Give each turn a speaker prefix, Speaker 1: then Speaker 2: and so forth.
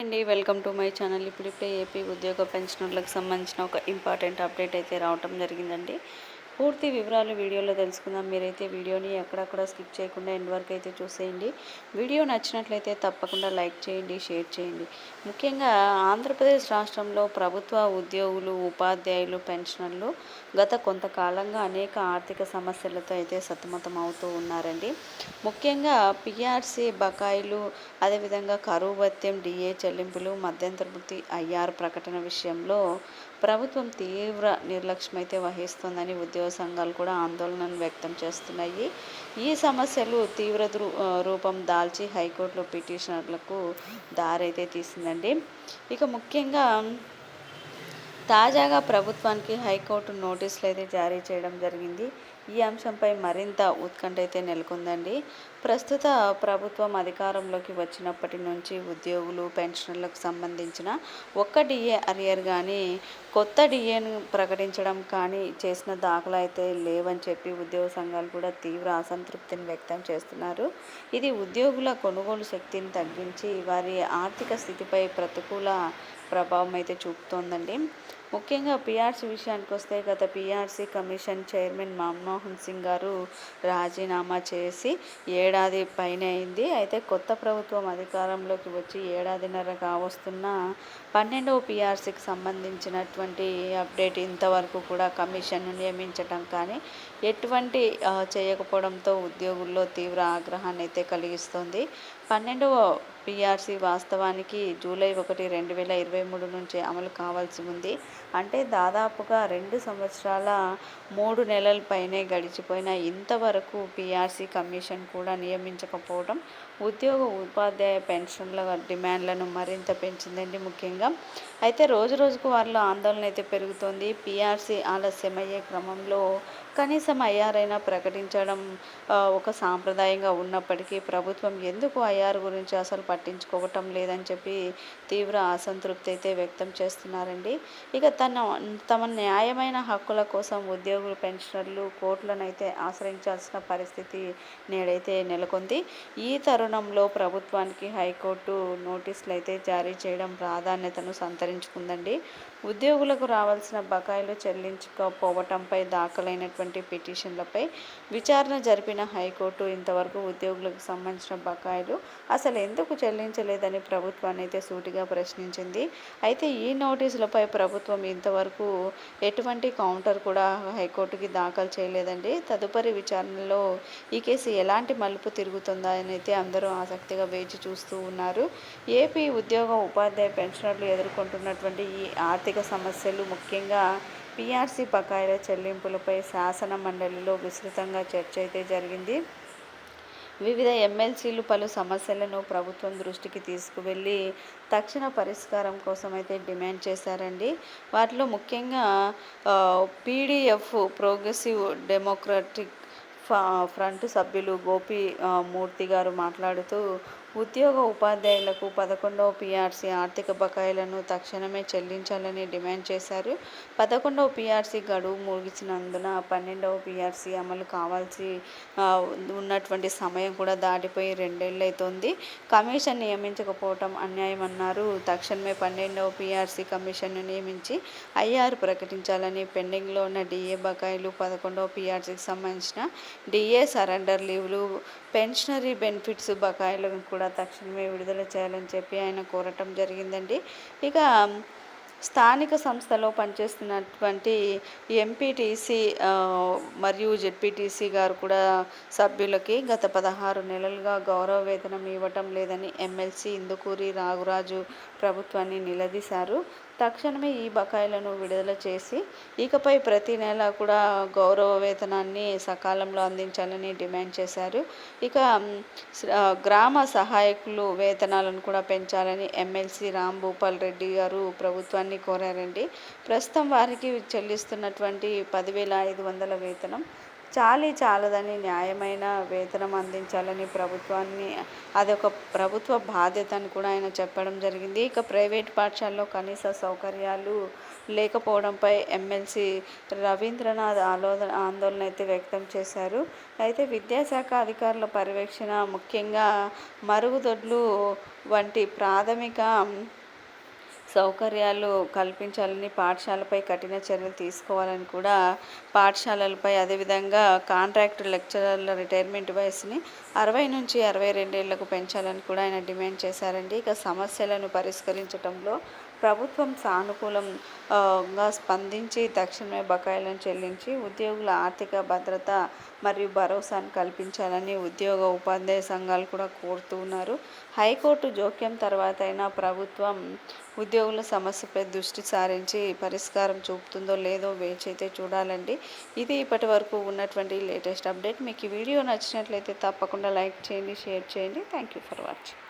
Speaker 1: అండి welcome to my channel. ఇప్పుడిప్పుడే AP ఉద్యోగ పెన్షనర్లకు సంబంధించిన ఒక ఇంపార్టెంట్ అప్డేట్ అయితే రావటం జరిగిందండి. పూర్తి వివరాలు వీడియోలో తెలుసుకుందాం. మీరైతే వీడియోని ఎక్కడక్కడ స్కిప్ చేయకుండా ఎండ్ వరకు అయితే చూసేయండి. వీడియో నచ్చినట్లయితే తప్పకుండా లైక్ చేయండి షేర్ చేయండి. ముఖ్యంగా ఆంధ్రప్రదేశ్ రాష్ట్రంలో ప్రభుత్వ ఉద్యోగులు ఉపాధ్యాయులు పెన్షనర్లు గత కొంతకాలంగా అనేక ఆర్థిక సమస్యలతో అయితే సతమతం అవుతూ ఉన్నారండి. ముఖ్యంగా పిఆర్సీ బకాయిలు అదేవిధంగా కరువు భత్యం డిఏ చెల్లింపులు మధ్యంతర వృత్తి ఐఆర్ ప్రకటన విషయంలో ప్రభుత్వం తీవ్ర నిర్లక్ష్యం అయితే వహిస్తోందని ఉద్యోగ సంఘాలు కూడా ఆందోళనను వ్యక్తం చేస్తున్నాయి. ఈ సమస్యలు తీవ్ర రూపం దాల్చి హైకోర్టులో పిటిషనర్లకు దారైతే తీసిందండి. ఇక ముఖ్యంగా తాజాగా ప్రభుత్వానికి హైకోర్టు నోటీసులు అయితే జారీ చేయడం జరిగింది. ఈ అంశంపై మరింత ఉత్కంఠ అయితే నెలకొందండి. ప్రస్తుత ప్రభుత్వం అధికారంలోకి వచ్చినప్పటి నుంచి ఉద్యోగులు పెన్షనర్లకు సంబంధించిన ఒక్క డిఏ అరియర్ కానీ కొత్త డిఏను ప్రకటించడం కానీ చేసిన దాఖలు అయితే లేవని చెప్పి ఉద్యోగ సంఘాలు కూడా తీవ్ర అసంతృప్తిని వ్యక్తం చేస్తున్నారు. ఇది ఉద్యోగుల కొనుగోలు శక్తిని తగ్గించి వారి ఆర్థిక స్థితిపై ప్రతికూల ప్రభావం అయితే చూపుతోందండి. ముఖ్యంగా పిఆర్సీ విషయానికి వస్తే గత PRC commission chairman Manmohan Singh garu రాజీనామా చేసి ఏడాది పైన అయింది. అయితే కొత్త ప్రభుత్వం అధికారంలోకి వచ్చి ఏడాదిన్నర కావస్తున్న పన్నెండవ పిఆర్సీకి సంబంధించినటువంటి అప్డేట్ ఇంతవరకు కూడా కమిషన్ను నియమించటం కానీ ఎటువంటి చేయకపోవడంతో ఉద్యోగుల్లో తీవ్ర ఆగ్రహాన్ని అయితే కలిగిస్తోంది. పన్నెండవ పిఆర్సీ వాస్తవానికి జూలై ఒకటి రెండు వేల ఇరవై మూడు నుంచి అమలు కావాల్సి ఉంది. అంటే దాదాపుగా రెండు సంవత్సరాల మూడు నెలల పైనే గడిచిపోయిన ఇంతవరకు పిఆర్సీ కమిషన్ కూడా నియమించకపోవడం ఉద్యోగ ఉపాధ్యాయ పెన్షన్ల డిమాండ్లను మరింత పెంచిందండి ముఖ్యంగా. అయితే రోజు రోజుకు వారిలో ఆందోళన అయితే పెరుగుతోంది. పిఆర్సీ ఆలస్యమయ్యే క్రమంలో కనీసం ఐఆర్ఐనా ప్రకటించడం ఒక సాంప్రదాయంగా ఉన్నప్పటికీ ప్రభుత్వం ఎందుకు ఐఆర్ గురించి అసలు పట్టించుకోవటం లేదని చెప్పి తీవ్ర అసంతృప్తి అయితే వ్యక్తం చేస్తున్నారండి. ఇక తన తమ న్యాయమైన హక్కుల కోసం ఉద్యోగులు పెన్షనర్లు కోర్టులను అయితే ఆశ్రయించాల్సిన పరిస్థితి నేడైతే నెలకొంది. ఈ తరుణంలో ప్రభుత్వానికి హైకోర్టు నోటీసులు అయితే జారీ చేయడం ప్రాధాన్యతను సంతరించుకుందండి. ఉద్యోగులకు రావాల్సిన బకాయిలు చెల్లించకపోవటంపై దాఖలైనటువంటి పిటిషన్లపై విచారణ జరిపిన హైకోర్టు ఇంతవరకు ఉద్యోగులకు సంబంధించిన బకాయిలు అసలు ఎందుకు చెల్లించలేదని ప్రభుత్వాన్ని అయితే సూటిగా ప్రశ్నించింది. అయితే ఈ నోటీసులపై ప్రభుత్వం ఇంతవరకు ఎటువంటి కౌంటర్ కూడా హైకోర్టుకి దాఖలు చేయలేదండి. తదుపరి విచారణలో ఈ కేసు ఎలాంటి మలుపు తిరుగుతుందా అని అయితే అందరూ అందరూ ఆసక్తిగా వేచి చూస్తూ ఉన్నారు. ఏపీ ఉద్యోగ ఉపాధ్యాయ పెన్షనర్లు ఎదుర్కొంటున్నటువంటి ఈ ఆర్థిక సమస్యలు ముఖ్యంగా పిఆర్సీ బకాయిల చెల్లింపులపై శాసన మండలిలో విస్తృతంగా చర్చ అయితే జరిగింది. వివిధ ఎమ్మెల్సీలు పలు సమస్యలను ప్రభుత్వం దృష్టికి తీసుకువెళ్ళి తక్షణ పరిష్కారం కోసం అయితే డిమాండ్ చేశారండి. వాటిలో ముఖ్యంగా పీడిఎఫ్ ప్రోగ్రెసివ్ డెమోక్రటిక్ ఫ్రంట్ సభ్యులు గోపి మూర్తి గారు మాట్లాడుతూ ఉద్యోగ ఉపాధ్యాయులకు పదకొండవ పీఆర్సీ ఆర్థిక బకాయిలను తక్షణమే చెల్లించాలని డిమాండ్ చేశారు. పదకొండవ పీఆర్సీ గడువు ముగిసినందున పన్నెండవ పీఆర్సీ అమలు కావాల్సి ఉన్నటువంటి సమయం కూడా దాటిపోయి రెండేళ్ళైతోంది. కమిషన్ నియమించకపోవటం అన్యాయం అన్నారు తక్షణమే పన్నెండవ పీఆర్సీ కమిషన్ను నియమించి ఐఆర్ ప్రకటించాలని పెండింగ్లో ఉన్న డిఏ బకాయిలు పదకొండవ పీఆర్సీకి సంబంధించిన డిఏ సరెండర్ లీవ్లు పెన్షనరీ బెనిఫిట్స్ బకాయిలను కూడా తక్షణమే విడుదల చేయాలని చెప్పి ఆయన కోరటం జరిగిందండి. ఇక స్థానిక సంస్థలో పనిచేస్తున్నటువంటి ఎంపీటీసీ మరియు జెడ్పీటీసీ గారు కూడా సభ్యులకి గత పదహారు నెలలుగా గౌరవ వేతనం ఇవ్వటం లేదని ఎమ్మెల్సీ ఇందుకూరి రాగురాజు ప్రభుత్వాన్ని నిలదీశారు. తక్షణమే ఈ బకాయిలను విడుదల చేసి ఇకపై ప్రతి నెల కూడా గౌరవ వేతనాన్ని సకాలంలో అందించాలని డిమాండ్ చేశారు. ఇక గ్రామ సహాయకులు వేతనాలను కూడా పెంచాలని ఎమ్మెల్సీ రామ్ భూపాల్ రెడ్డి గారు ప్రభుత్వాన్ని కోరారండి. ప్రస్తుతం వారికి చెల్లిస్తున్నటువంటి పదివేల ఐదు వందల వేతనం చాలీ చాలదని న్యాయమైన వేతనం అందించాలని ప్రభుత్వాన్ని అదొక ప్రభుత్వ బాధ్యత అని కూడా ఆయన చెప్పడం జరిగింది. ఇక ప్రైవేట్ పాఠశాలలో కనీస సౌకర్యాలు లేకపోవడంపై ఎమ్మెల్సీ రవీంద్రనాథ్ ఆలోదన ఆందోళన అయితే వ్యక్తం చేశారు. అయితే విద్యాశాఖ అధికారుల పర్యవేక్షణ ముఖ్యంగా మరుగుదొడ్లు వంటి ప్రాథమిక సౌకర్యాలు కల్పించాలని పాఠశాలపై కఠిన చర్యలు తీసుకోవాలని కూడా పాఠశాలలపై అదేవిధంగా కాంట్రాక్ట్ లెక్చరర్ల రిటైర్మెంట్ వయసుని అరవై నుంచి అరవై రెండేళ్ళకు పెంచాలని కూడా ఆయన డిమాండ్ చేశారండి. ఇక సమస్యలను పరిష్కరించడంలో ప్రభుత్వం సానుకూలంగా స్పందించి తక్షణమే బకాయిలను చెల్లించి ఉద్యోగుల ఆర్థిక భద్రత మరియు భరోసాను కల్పించాలని ఉద్యోగ ఉపాధ్యాయ సంఘాలు కూడా కోరుతూ ఉన్నారు హైకోర్టు జోక్యం తర్వాత అయినా ప్రభుత్వం ఉద్యోగుల సమస్యపై దృష్టి సారించి పరిష్కారం చూపుతుందో లేదో వేచి అయితే చూడాలండి. ఇది ఇప్పటి వరకు ఉన్నటువంటి లేటెస్ట్ అప్డేట్. మీకు ఈ వీడియో నచ్చినట్లయితే తప్పకుండా లైక్ చేయండి షేర్ చేయండి. Thank you for watching